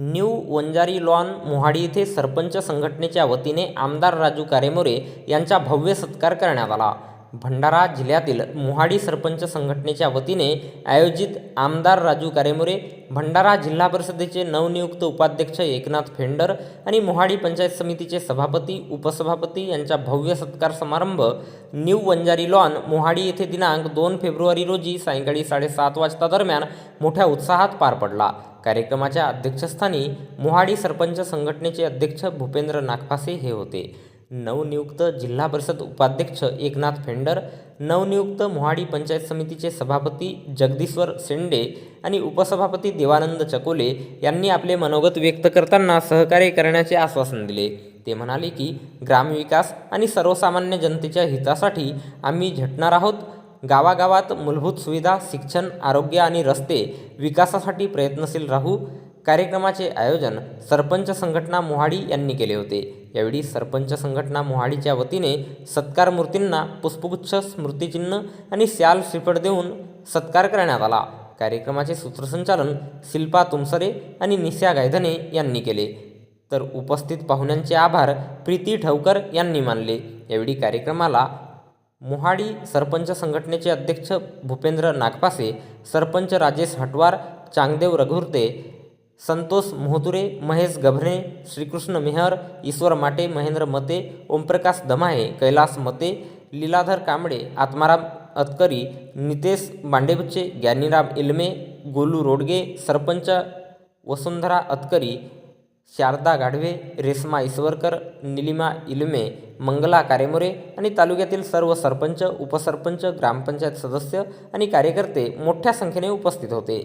New Vanjari lawn Mohadi येथे सरपंच संघटनेच्या वतीने आमदार राजू कारेमोरे यांचा भव्य सत्कार करण्यात आला. भंडारा जिल्ह्यातील मोहाडी सरपंच संघटनेच्या वतीने आयोजित आमदार राजू कारेमोरे भंडारा जिल्हा परिषदेचे नवनियुक्त उपाध्यक्ष एकनाथ फेंडर आणि मोहाडी पंचायत समितीचे सभापती उपसभापती यांचा भव्य सत्कार समारंभ न्यू वंजारी लॉन मोहाडी येथे दिनांक दोन फेब्रुवारी रोजी सायंकाळी साडेसात वाजता दरम्यान मोठ्या उत्साहात पार पडला. कार्यक्रमाच्या अध्यक्षस्थानी मोहाडी सरपंच संघटनेचे अध्यक्ष भूपेंद्र नागपासे हे होते. नवनियुक्त जिल्हा परिषद उपाध्यक्ष एकनाथ फेंडर नवनियुक्त मोहाडी पंचायत समितीचे सभापती जगदीश्वर शेंडे आणि उपसभापती देवानंद चकोले यांनी आपले मनोगत व्यक्त करताना सहकार्य करण्याचे आश्वासन दिले. ते म्हणाले की ग्रामविकास आणि सर्वसामान्य जनतेच्या हितासाठी आम्ही झटणार आहोत. गावागावात मूलभूत सुविधा शिक्षण आरोग्य आणि रस्ते विकासासाठी प्रयत्नशील राहू कार्यक्रमाचे आयोजन सरपंच संघटना मोहाडी यांनी केले होते. यावेळी सरपंच संघटना मोहाडीच्या वतीने सत्कार मूर्तींना पुष्पगुच्छ स्मृतिचिन्ह आणि स्याल श्रीफळ देऊन सत्कार करण्यात आला. कार्यक्रमाचे सूत्रसंचालन शिल्पा तुमसरे आणि निशा गायधने यांनी केले. तर उपस्थित पाहुण्यांचे आभार प्रीती ठवकर यांनी मानले. यावेळी कार्यक्रमाला मोहाडी सरपंच संघटनेचे अध्यक्ष भूपेंद्र नागपासे सरपंच राजेश हटवार चांगदेव रघुर्ते संतोष मोहतुरे महेश गभरे श्रीकृष्ण मेहर ईश्वर माटे महेंद्र मते ओमप्रकाश दमाहे कैलास मते लीलाधर कांबळे आत्माराम अतकरी नितेश बांडेबच्चे ज्ञानीराम इल्मे गोलू रोडगे सरपंच वसुंधरा अतकरी शारदा गाढवे रेश्मा ईश्वरकर निलिमा इलमे मंगला कारेमोरे आणि तालुक्यातील सर्व सरपंच उपसरपंच ग्रामपंचायत सदस्य आणि कार्यकर्ते मोठ्या संख्येने उपस्थित होते.